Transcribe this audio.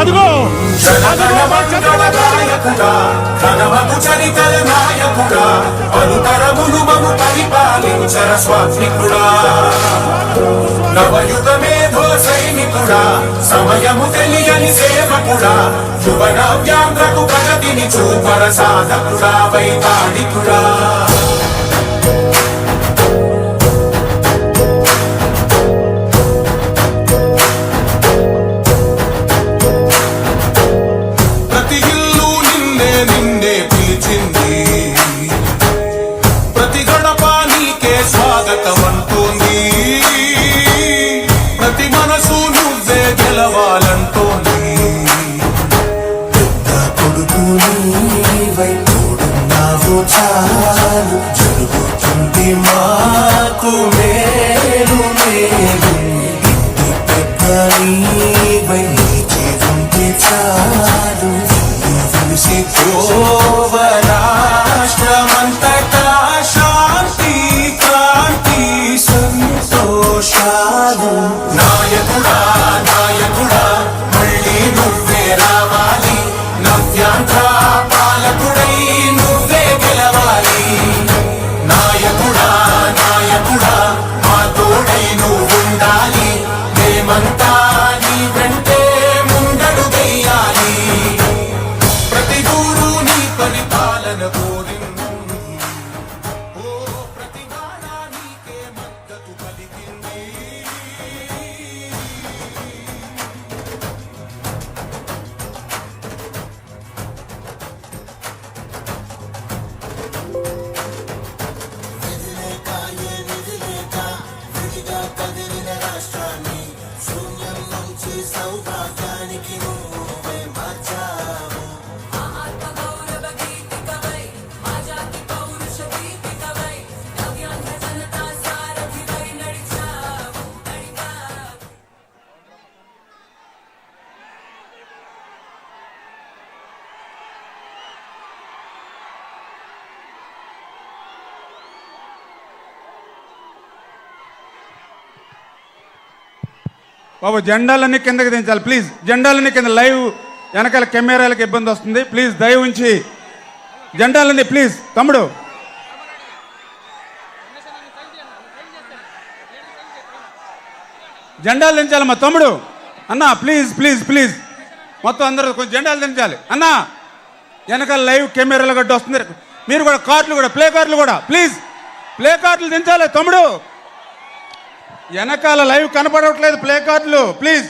అదిగో ఘనమగు చరితల నాయకుడా అనుతరములు మము పరిపాలించర స్వాత్మికుడా. నవయుగ మేధో సైనికుడా సమయము తెలియని సేవకుడా యువన వ్యాంధ్రకు ప్రగతిని చూపర సాధకుడా వైతాళికుడా. మాకు మేలు మేలు. ఇంటి పెద్ద నీవై నీచి చాలు. తెలిసి రాష్ట్రమంతటా శాంతి కాంతి సంతోషాలు. నాయకుడా ఆత్మగౌరవ బాబు జెండాలన్నీ కిందకి దించాలి ప్లీజ్ జెండాలన్నీ కింద లైవ్ వెనకాల కెమెరాలకు ఇబ్బంది వస్తుంది. ప్లీజ్ దయ ఉంచి జెండాలన్నీ ప్లీజ్ తమ్ముడు. జెండాలు దించాలి మా తమ్ముడు. అన్నా ప్లీజ్ ప్లీజ్ ప్లీజ్ మొత్తం అందరూ కొంచెం జెండాలు దించాలి. అన్నా వెనకాల లైవ్ కెమెరాలు గడ్డ వస్తుంది. మీరు కూడా కార్డులు కూడా ప్లే కార్డులు కూడా ప్లీజ్ ప్లే కార్డులు దించాలి తమ్ముడు. వెనకాల లైవ్ కనపడట్లేదు ప్లే కార్డులు. ప్లీజ్.